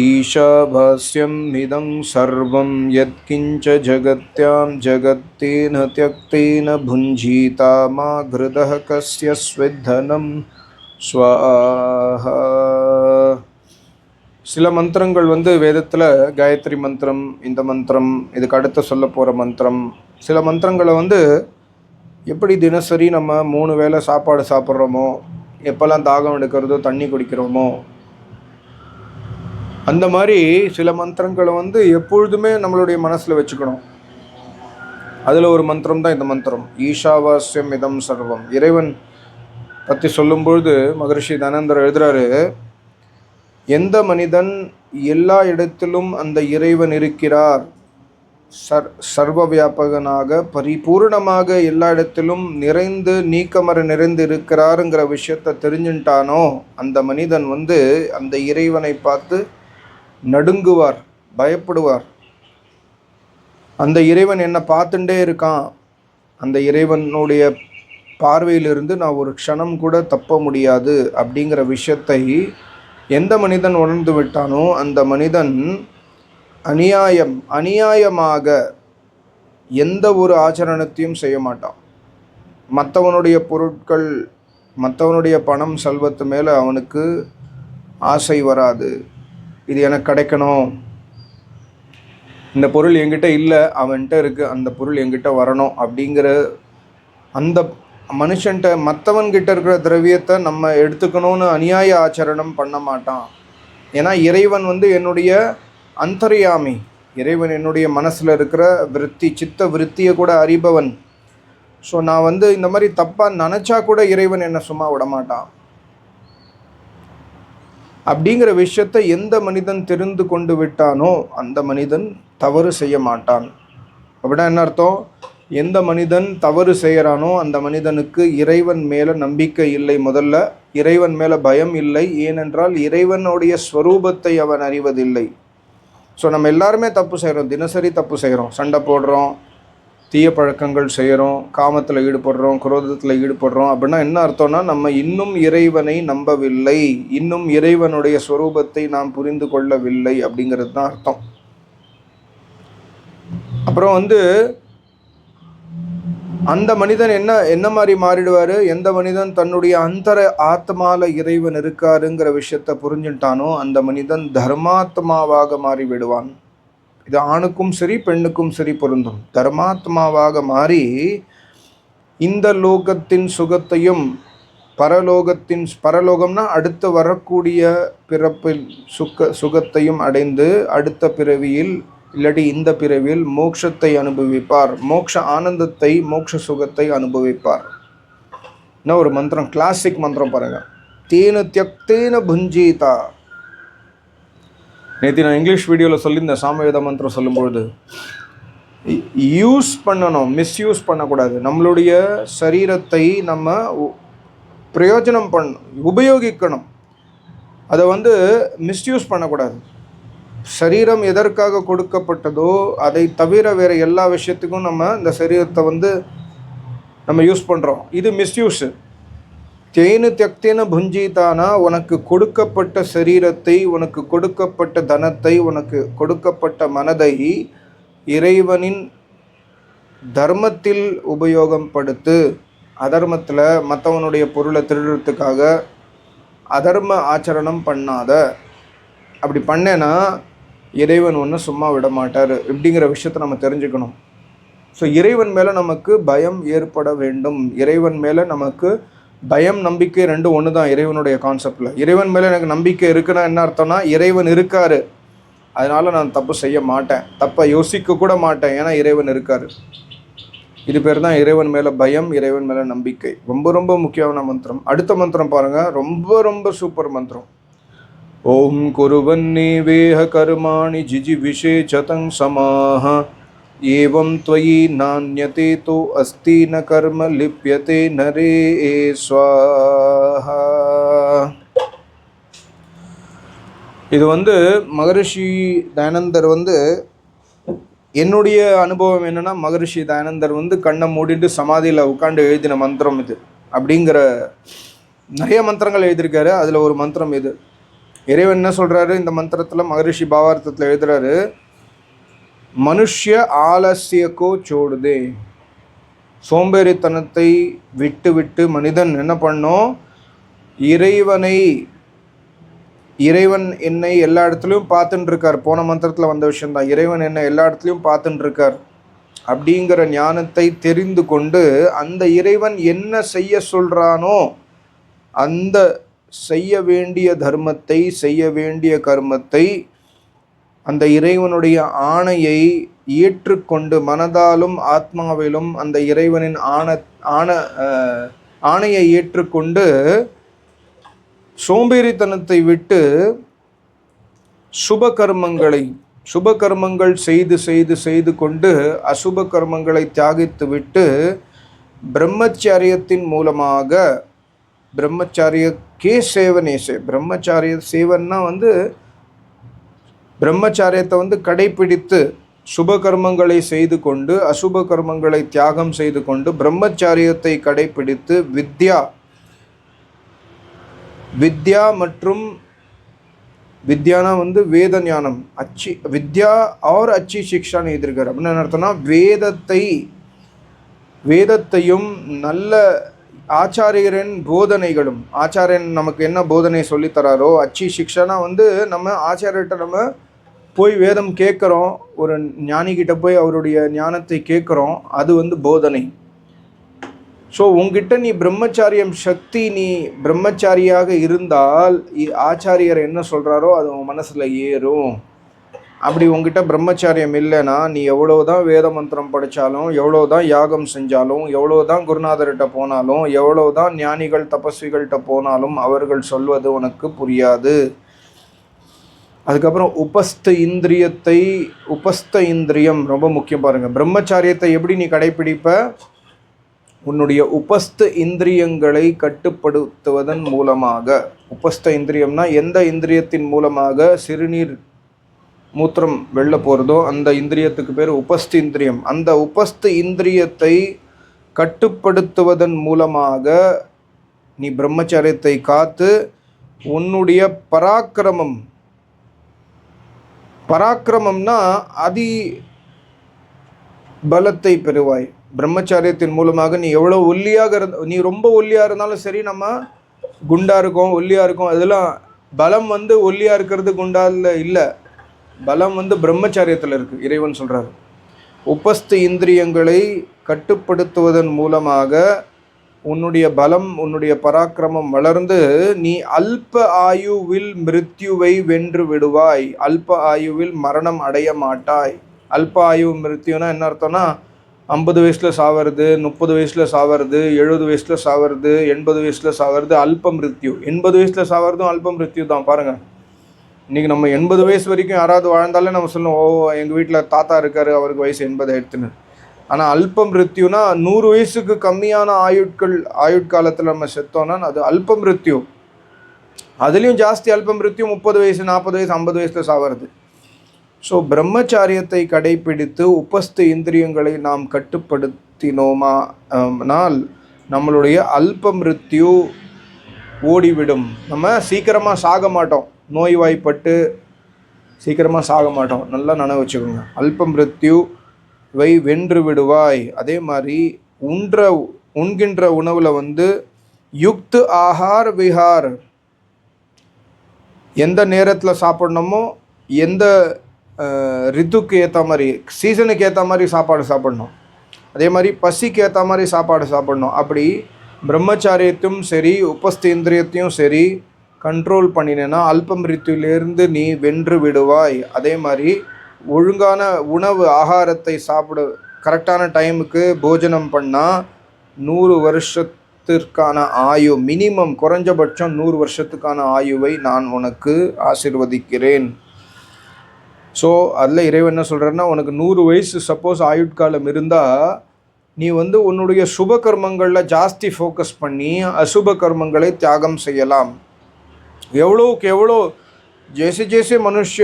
ईशाभास्यम् इदं सर्वं यत्किञ्च जगत्यां जगत्तेन त्यक्तेन भुञ्जीता मा घृतः कस्य स्विद्धनं स्वाहा சில மந்திரங்கள் வந்து வேதத்தில் காயத்ரி மந்திரம் இந்த மந்திரம் இதுக்கு அடுத்து சொல்ல போகிற மந்திரம் சில மந்திரங்களை வந்து எப்படி தினசரி நம்ம மூணு வேளை சாப்பாடு சாப்பிட்றோமோ எப்போல்லாம் தாகம் எடுக்கிறதோ தண்ணி குடிக்கிறோமோ அந்த மாதிரி சில மந்திரங்களை வந்து எப்பொழுதுமே நம்மளுடைய மனசில் வச்சுக்கணும். அதில் ஒரு மந்திரம் தான் இந்த மந்திரம். ஈஷாவாஸ்யம் இதம் சர்வம். இறைவன் பற்றி சொல்லும்பொழுது மகரிஷி தனந்தர் எழுதுறாரு எந்த மனிதன் எல்லா இடத்திலும் அந்த இறைவன் இருக்கிறார் சர் சர்வ வியாபகனாக பரிபூர்ணமாக எல்லா இடத்திலும் நிறைந்து நீக்கமர நிறைந்து இருக்கிறாருங்கிற விஷயத்தை தெரிஞ்சுட்டானோ அந்த மனிதன் வந்து அந்த இறைவனை பார்த்து நடுங்குவார் பயப்படுவார். அந்த இறைவன் என்னை பார்த்துட்டே இருக்கான். அந்த இறைவனுடைய பார்வையிலிருந்து நான் ஒரு க்ஷணம் கூட தப்ப முடியாது அப்படிங்கிற விஷயத்தை எந்த மனிதன் உணர்ந்து விட்டானோ அந்த மனிதன் அநியாயம் அநியாயமாக எந்த ஒரு ஆச்சரணத்தையும் செய்ய மாட்டான். மற்றவனுடைய பொருட்கள் மற்றவனுடைய பணம் செல்வத்து மேலே அவனுக்கு ஆசை வராது. இது எனக்கு கிடைக்கணும். இந்த பொருள் என்கிட்ட இல்லை அவன்கிட்ட இருக்குது அந்த பொருள் என்கிட்ட வரணும் அப்படிங்கிற அந்த மனுஷன்கிட்ட மற்றவன்கிட்ட இருக்கிற திரவியத்தை நம்ம எடுத்துக்கணும்னு அநியாய ஆச்சரணம் பண்ண மாட்டான். ஏன்னா இறைவன் வந்து என்னுடைய அந்தர்யாமி. இறைவன் என்னுடைய மனசில் இருக்கிற விருத்தி சித்த விருத்தியை கூட அறிபவன். ஸோ நான் வந்து இந்த மாதிரி தப்பாக நினச்சா கூட இறைவன் என்னை சும்மா விட மாட்டான் அப்படிங்கிற விஷயத்தை எந்த மனிதன் தெரிந்து கொண்டு விட்டானோ அந்த மனிதன் தவறு செய்ய மாட்டான். அப்படின்னா என்ன அர்த்தம்? எந்த மனிதன் தவறு செய்கிறானோ அந்த மனிதனுக்கு இறைவன் மேலே நம்பிக்கை இல்லை முதல்ல. இறைவன் மேலே பயம் இல்லை. ஏனென்றால் இறைவனுடைய ஸ்வரூபத்தை அவன் அறிவதில்லை. ஸோ நம்ம எல்லாருமே தப்பு செய்கிறோம் தினசரி தப்பு செய்கிறோம் சண்டை போடுறோம். தீய பழக்கங்கள் செய்கிறோம் காமத்தில் ஈடுபடுறோம் குரோதத்தில் ஈடுபடுறோம் அப்படின்னா என்ன அர்த்தம்னா நம்ம இன்னும் இறைவனை நம்பவில்லை இன்னும் இறைவனுடைய ஸ்வரூபத்தை நாம் புரிந்து கொள்ளவில்லை அப்படிங்கிறது தான் அர்த்தம். அப்புறம் வந்து அந்த மனிதன் என்ன என்ன மாதிரி மாறிடுவார்? எந்த மனிதன் தன்னுடைய அந்தர ஆத்மால இறைவன் இருக்காருங்கிற விஷயத்த புரிஞ்சுட்டானோ அந்த மனிதன் தர்மாத்மாவாக மாறி விடுவான் இது ஆணுக்கும் சரி பெண்ணுக்கும் சரி பொருந்தும். தர்மாத்மாவாக மாறி இந்த லோகத்தின் சுகத்தையும் பரலோகத்தின் பரலோகம்னா அடுத்து வரக்கூடிய பிறப்பில் சுக்க சுகத்தையும் அடைந்து அடுத்த பிறவியில் இல்லாட்டி இந்த பிறவியில் மோட்சத்தை அனுபவிப்பார். மோட்ச ஆனந்தத்தை மோட்ச சுகத்தை அனுபவிப்பார். இன்னும் ஒரு மந்திரம்? கிளாசிக் மந்திரம் பாருங்க. தேன தியக்தேன புஞ்சீதா. நேற்று நான் இங்கிலீஷ் வீடியோவில் சொல்லியிருந்தேன் சாமவேத மந்திரம் சொல்லும்பொழுது யூஸ் பண்ணணும் மிஸ்யூஸ் பண்ணக்கூடாது. நம்மளுடைய சரீரத்தை நம்ம பிரயோஜனம் பண்ண உபயோகிக்கணும். அதை வந்து மிஸ்யூஸ் பண்ணக்கூடாது. சரீரம் எதற்காக கொடுக்கப்பட்டதோ அதை தவிர வேறு எல்லா விஷயத்துக்கும் நம்ம இந்த சரீரத்தை வந்து நம்ம யூஸ் பண்ணுறோம் இது மிஸ்யூஸு தேனு தியக்தேன புஞ்சிதானா உனக்கு கொடுக்கப்பட்ட சரீரத்தை உனக்கு கொடுக்கப்பட்ட தனத்தை உனக்கு கொடுக்கப்பட்ட மனதை இறைவனின் தர்மத்தில் உபயோகம் படுத்து அதர்மத்தில் மற்றவனுடைய பொருளை திருடுறதுக்காக அதர்ம ஆச்சரணம் பண்ணாத. அப்படி பண்ணேன்னா இறைவன் ஒன்று சும்மா விட மாட்டார் இப்படிங்கிற விஷயத்தை நம்ம தெரிஞ்சுக்கணும். ஸோ இறைவன் மேலே நமக்கு பயம் ஏற்பட வேண்டும். இறைவன் மேலே நமக்கு பயம் நம்பிக்கை ரெண்டும் ஒன்று தான் இறைவனுடைய கான்செப்டில் இறைவன் மேலே எனக்கு நம்பிக்கை இருக்குன்னா என்ன அர்த்தம்னா இறைவன் இருக்கார். அதனால் நான் தப்பு செய்ய மாட்டேன். தப்பை யோசிக்க கூட மாட்டேன். ஏன்னா இறைவன் இருக்கார். இது பேர் தான் இறைவன் மேலே பயம் இறைவன் மேலே நம்பிக்கை. ரொம்ப ரொம்ப முக்கியமான மந்திரம். அடுத்த மந்திரம் பாருங்கள் ரொம்ப ரொம்ப சூப்பர் மந்திரம். ஓம் குருவன்னேவேஹ கர்மாணி ஜிஜி விஷே சதங் சமாஹ. ஏவம் त्वयि नान्यते तो अस्ति न कर्म लिप्यते नरे स्वाहा இது வந்து மகரிஷி தயானந்தர் வந்து என்னுடைய அனுபவம் என்னன்னா மகரிஷி தயானந்தர் வந்து கண்ணை மூடிட்டு சமாதியில் உட்காந்து எழுதின மந்திரம் இது அப்படிங்கிற நிறைய மந்திரங்கள் எழுதியிருக்காரு அதில் ஒரு மந்திரம் இது இறைவன் என்ன சொல்கிறாரு இந்த மந்திரத்தில் மகரிஷி பாவார்த்தத்தில் எழுதுறாரு மனுஷ்ய ஆலசியக்கோ சோடுதே. சோம்பேறித்தனத்தை விட்டு விட்டு மனிதன் என்ன பண்ணோம் இறைவனை இறைவன் என்னை எல்லா இடத்துலையும் பார்த்துட்டு இருக்கார் போன மந்திரத்தில் வந்த விஷயம்தான். இறைவன் என்னை எல்லா இடத்துலையும் பார்த்துட்டு இருக்கார் அப்படிங்கிற ஞானத்தை தெரிந்து கொண்டு அந்த இறைவன் என்ன செய்ய சொல்கிறானோ அந்த செய்ய வேண்டிய தர்மத்தை செய்ய வேண்டிய கர்மத்தை அந்த இறைவனுடைய ஆணையை ஏற்றுக்கொண்டு மனதாலும் ஆத்மாவிலும் அந்த இறைவனின் ஆண ஆண ஆணையை ஏற்றுக்கொண்டு சோம்பேறித்தனத்தை விட்டு சுப கர்மங்களை சுப கர்மங்கள் செய்து செய்து செய்து கொண்டு அசுப கர்மங்களை தியாகித்து விட்டு பிரம்மச்சாரியத்தின் மூலமாக பிரம்மச்சாரிய கே சேவனேசே பிரம்மச்சாரிய சேவன்னா வந்து பிரம்மச்சாரியத்தை வந்து கடைபிடித்து சுப கர்மங்களை செய்து கொண்டு அசுப கர்மங்களை தியாகம் செய்து கொண்டு பிரம்மச்சாரியத்தை கடைபிடித்து வித்யா வித்யா மற்றும் வித்யானா வந்து வேத ஞானம் அச்சி வித்யா ஆர் அச்சி சிக்ஷான்னு எழுதியிருக்கார். அப்படின்னு என்ன அர்த்தம்னா வேதத்தை வேதத்தையும் நல்ல ஆச்சாரியரின் போதனைகளும் ஆச்சாரியன் நமக்கு என்ன போதனை சொல்லித்தராரோ அச்சி சிக்ஷனா வந்து நம்ம ஆச்சாரியர்கிட்ட நம்ம போய் வேதம் கேட்குறோம் ஒரு ஞானிகிட்ட போய் அவருடைய ஞானத்தை கேட்குறோம் அது வந்து போதனை. ஸோ உங்ககிட்ட நீ பிரம்மச்சாரியம் சக்தி நீ பிரம்மச்சாரியாக இருந்தால் இ- ஆச்சாரியர் என்ன சொல்கிறாரோ அது உன் மனசில் ஏறும். அப்படி உங்ககிட்ட பிரம்மச்சாரியம் இல்லைன்னா நீ எவ்வளோ தான் வேத மந்திரம் படித்தாலும் எவ்வளோதான் யாகம் செஞ்சாலும் எவ்வளோ தான் குருநாதர்கிட்ட போனாலும் எவ்வளோ தான் ஞானிகள் தபஸ்விகள்கிட்ட போனாலும் அவர்கள் சொல்வது உனக்கு புரியாது. அதுக்கப்புறம் உபஸ்த இந்திரியத்தை உபஸ்த இந்திரியம் ரொம்ப முக்கியம் பாருங்கள் பிரம்மச்சாரியத்தை எப்படி நீ கடைப்பிடிப்ப உன்னுடைய உபஸ்த இந்திரியங்களை கட்டுப்படுத்துவதன் மூலமாக. உபஸ்த இந்திரியம்னா எந்த இந்திரியத்தின் மூலமாக சிறுநீர் மூத்திரம் வெளில போகிறதோ அந்த இந்திரியத்துக்கு பேர் உபஸ்த இந்திரியம். அந்த உபஸ்த இந்திரியத்தை கட்டுப்படுத்துவதன் மூலமாக நீ பிரம்மச்சாரியத்தை காத்து உன்னுடைய பராக்கிரமம் பராக்கிரமம்னா அதி பலத்தை பெறுவாய். பிரம்மச்சாரியத்தின் மூலமாக நீ எவ்வளோ ஒல்லியாக இருந்த நீ ரொம்ப ஒல்லியாக இருந்தாலும் சரி நம்ம குண்டாக இருக்கும் ஒல்லியாக இருக்கும் அதெல்லாம் பலம் வந்து ஒல்லியாக இருக்கிறது குண்டால இல்லை. பலம் வந்து பிரம்மச்சாரியத்தில் இருக்குது இறைவன் சொல்கிறார் உபஸ்து இந்திரியங்களை கட்டுப்படுத்துவதன் மூலமாக உன்னுடைய பலம் உன்னுடைய பராக்கிரமம் வளர்ந்து நீ அல்ப ஆயுவில் மிருத்யுவை வென்று விடுவாய். அல்ப ஆயுவில் மரணம் அடைய மாட்டாய். அல்ப ஆயு மிருத்யுனா என்ன அர்த்தம்னா ஐம்பது வயசில் சாவறது முப்பது வயசில் சாவறது எழுபது வயசில் சாவறது எண்பது வயசில் சாவறது அல்ப மிருத்யு. எண்பது வயசில் சாவறதும் அல்ப மிருத்யு தான். பாருங்கள் இன்றைக்கி நம்ம எண்பது வயசு வரைக்கும் யாராவது வாழ்ந்தாலே நம்ம சொல்லுவோம் ஓ எங்கள் வீட்டில் தாத்தா இருக்கார் அவருக்கு வயசு எண்பது ஆயிடுத்துன்னு ஆனால் அல்பம் மிருத்யுனா நூறு வயசுக்கு கம்மியான ஆயுட்கள் ஆயுட்காலத்தில் நம்ம செத்தோம்னா அது அல்ப மிருத்யு அதுலேயும் ஜாஸ்தி அல்ப மிருத்யு முப்பது வயசு நாற்பது வயசு ஐம்பது வயசில் சாவறது. ஸோ பிரம்மச்சாரியத்தை கடைபிடித்து உபஸ்த இந்திரியங்களை நாம் கட்டுப்படுத்தினோமானால் னால் நம்மளுடைய அல்ப மிருத்யு ஓடிவிடும். நம்ம சீக்கிரமாக சாக மாட்டோம். நோய்வாய்ப்பட்டு சீக்கிரமாக சாக மாட்டோம். நல்லா நினைவு வச்சுக்கோங்க. அல்ப மிருத்யு வை வென்று விடுவாய். அதே மாதிரி உன்ற உண்கின்ற உணவில் வந்து யுக்து ஆஹார் விஹார். எந்த நேரத்தில் சாப்பிட்ணுமோ எந்த ரித்துக்கு ஏற்ற மாதிரி சீசனுக்கு ஏற்ற மாதிரி சாப்பாடு சாப்பிட்ணும். அதே மாதிரி பசிக்கு ஏற்ற மாதிரி சாப்பாடு சாப்பிட்ணும். அப்படி பிரம்மச்சாரியத்தையும் சரி உபஸ்தேந்திரியத்தையும் சரி கண்ட்ரோல் பண்ணினேன்னா அல்பம் ரித்துவிலேருந்து நீ வென்று விடுவாய். அதே மாதிரி ஒழுங்கான உணவு ஆகாரத்தை சாப்பிட கரெக்டான டைமுக்கு போஜனம் பண்ணால் நூறு வருஷத்திற்கான ஆயு மினிமம் குறைஞ்சபட்சம் நூறு வருஷத்துக்கான ஆயுவை நான் உனக்கு ஆசிர்வதிக்கிறேன். ஸோ அதில் இறைவன் என்ன சொல்கிறேன்னா உனக்கு நூறு வயசு சப்போஸ் ஆயுட்காலம் இருந்தால் நீ வந்து உன்னுடைய சுப கர்மங்களில் ஜாஸ்தி ஃபோக்கஸ் பண்ணி அசுப கர்மங்களை தியாகம் செய்யலாம். எவ்வளோக்கு எவ்வளோ ஜெய்சே ஜெய்சே மனுஷ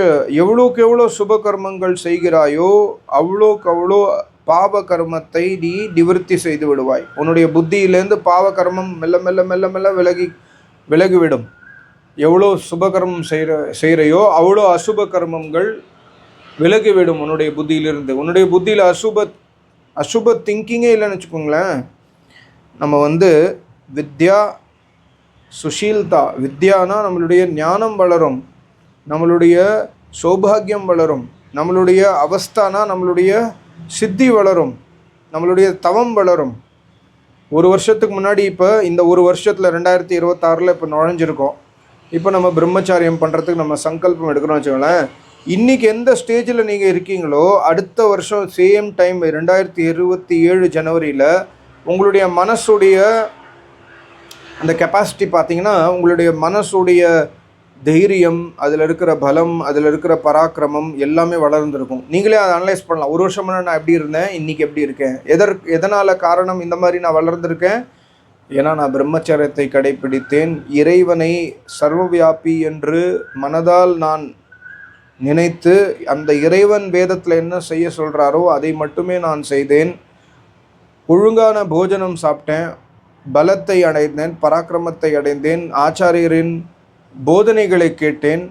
எவ்வளோக்கு எவ்வளோ சுப கர்மங்கள் செய்கிறாயோ அவ்வளோக்கு அவ்வளோ பாவ கர்மத்தை நீ நிவர்த்தி செய்து விடுவாய். உன்னுடைய புத்தியிலேருந்து பாவ கர்மம் மெல்ல மெல்ல மெல்ல மெல்ல விலகி விலகிவிடும். எவ்வளோ சுபகர்மம் செய்கிற செய்கிறையோ அவ்வளோ அசுப கர்மங்கள் விலகிவிடும் உன்னுடைய புத்தியிலிருந்து. உன்னுடைய புத்தியில் அசுப அசுப திங்கிங்கே இல்லைன்னு வச்சுக்கோங்களேன். நம்ம வந்து வித்யா சுஷீல்தா வித்யானா நம்மளுடைய ஞானம் வளரும். நம்மளுடைய சௌபாகியம் வளரும். நம்மளுடைய அவஸ்தானா நம்மளுடைய சித்தி வளரும். நம்மளுடைய தவம் வளரும். ஒரு வருஷத்துக்கு முன்னாடி இப்போ இந்த ஒரு வருஷத்தில் ரெண்டாயிரத்தி இருபத்தாறில் இப்போ நுழைஞ்சிருக்கோம். இப்போ நம்ம பிரம்மச்சாரியம் பண்ணுறதுக்கு நம்ம சங்கல்பம் எடுக்கிறோம்னு வச்சுக்கோங்களேன். இன்றைக்கி எந்த ஸ்டேஜில் நீங்கள் இருக்கீங்களோ அடுத்த வருஷம் சேம் டைம் ரெண்டாயிரத்தி இருபத்தி ஏழு ஜனவரியில் உங்களுடைய மனசுடைய அந்த கெப்பாசிட்டி பார்த்தீங்கன்னா உங்களுடைய மனசுடைய தைரியம் அதில் இருக்கிற பலம் அதில் இருக்கிற பராக்கிரமம் எல்லாமே வளர்ந்துருக்கும். நீங்களே அதை அனலைஸ் பண்ணலாம். ஒரு வருஷம் நான் எப்படி இருந்தேன் இன்றைக்கி எப்படி இருக்கேன்? எதற்கு எதனால் காரணம் இந்த மாதிரி நான் வளர்ந்துருக்கேன்? ஏன்னா நான் பிரம்மச்சரியத்தை கடைபிடித்தேன். இறைவனை சர்வவியாபி என்று மனதால் நான் நினைத்து அந்த இறைவன் வேதத்தில் என்ன செய்ய சொல்கிறாரோ அதை மட்டுமே நான் செய்தேன். ஒழுங்கான போஜனம் சாப்பிட்டேன். பலத்தை அடைந்தேன் பராக்கிரமத்தை அடைந்தேன். ஆச்சாரியரின் போதனைகளை கேட்டேன்.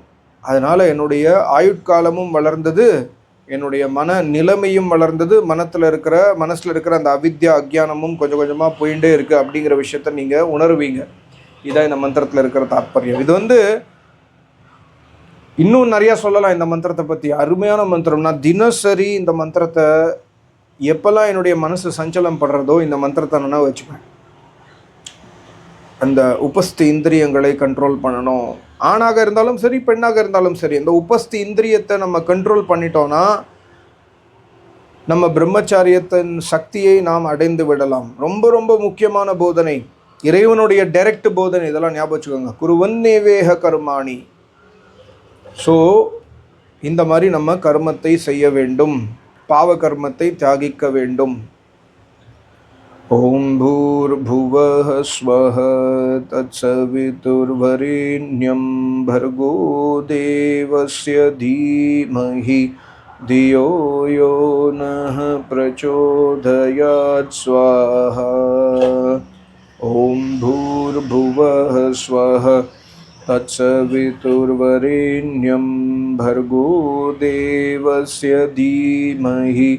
அதனால் என்னுடைய ஆயுட்காலமும் வளர்ந்தது என்னுடைய மன நிலைமையும் வளர்ந்தது. மனத்தில் இருக்கிற மனசில் இருக்கிற அந்த அவித்யா அக்ஞானமும் கொஞ்சம் கொஞ்சமாக போயிட்டே இருக்குது அப்படிங்கிற விஷயத்த நீங்கள் உணருவீங்க. இதான் இந்த மந்திரத்தில் இருக்கிற தாற்பயம். இது வந்து இன்னும் நிறையா சொல்லலாம் இந்த மந்திரத்தை பற்றி அருமையான மந்திரம் நான் தினசரி இந்த மந்திரத்தை எப்போல்லாம் என்னுடைய மனசு சஞ்சலம் படுறதோ இந்த மந்திரத்தை நான் வச்சுப்பேன். அந்த உபஸ்தி இந்திரியங்களை கண்ட்ரோல் பண்ணணும். ஆணாக இருந்தாலும் சரி பெண்ணாக இருந்தாலும் சரி இந்த உபஸ்தி இந்திரியத்தை நம்ம கண்ட்ரோல் பண்ணிட்டோன்னா நம்ம பிரம்மச்சாரியத்தின் சக்தியை நாம் அடைந்து விடலாம். ரொம்ப ரொம்ப முக்கியமான போதனை. இறைவனுடைய டைரக்ட் போதனை இதெல்லாம் ஞாபகம் வச்சுக்கோங்க. குருவன்னேவேக கர்மாணி. ஸோ இந்த மாதிரி நம்ம கர்மத்தை செய்ய வேண்டும். பாவ கர்மத்தை தியாகிக்க வேண்டும். ॐ भूर्भुवः स्वः तत्सवितुर्वरेण्यं भर्गो देवस्य धीमहि। धियो यो नः प्रचोदयात् स्वाहा। ॐ भूर्भुवः स्वः तत्सवितुर्वरेण्यं भर्गो देवस्य धीमहि।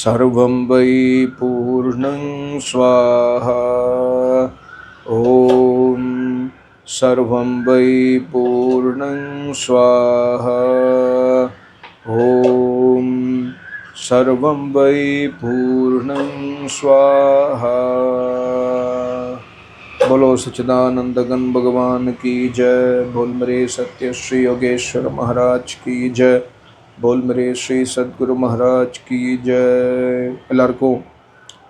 सर्वं वै पूर्णं स्वाहा। ॐ सर्वं वै पूर्णं स्वाहा। ॐ सर्वं वै पूर्णं स्वाहा। बोलो सच्चिदानंद गण भगवान की जय। बोल मेरे सत्य श्री योगेश्वर महाराज की जय। போல் मेरे ஸ்ரீ சத்குரு மகாராஜ் கி ஜெய் எல்லாருக்கும்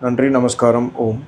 நன்றி நமஸ்காரம் ஓம்